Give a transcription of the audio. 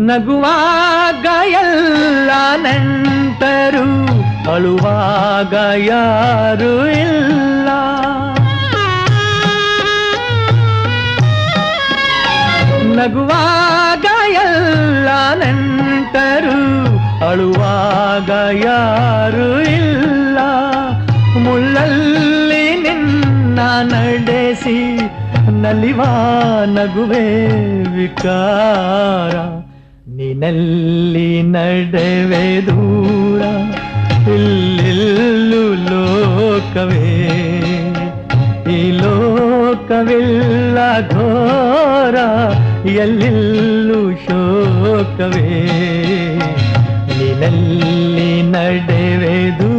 ನಗುವಾಗ ಎಲ್ಲ ನೆಂಟರು ಅಳುವಾಗ ಯಾರು ಇಲ್ಲ. ನಗುವಾಗ ಎಲ್ಲ ನೆಂಟರು ಅಳುವಾಗ ಯಾರು ಇಲ್ಲ. ಮುಳ್ಳಲ್ಲಿ ನಿನ್ನ ನಡೆಸಿ ನಲಿವಾ ನಗುವೆ ವಿಕಾರ. ನಿನಲ್ಲಿ ನಡೆವೆ ದೂರ ಇಲ್ಲೆಲ್ಲು ಲೋಕವೇ. ಈ ಲೋಕವಿಲ್ಲ ಘೋರ ಎಲ್ಲೆಲ್ಲೂ ಶೋಕವೇ. ನಿನಲ್ಲಿ ನಡೆವೆ ದೂರ.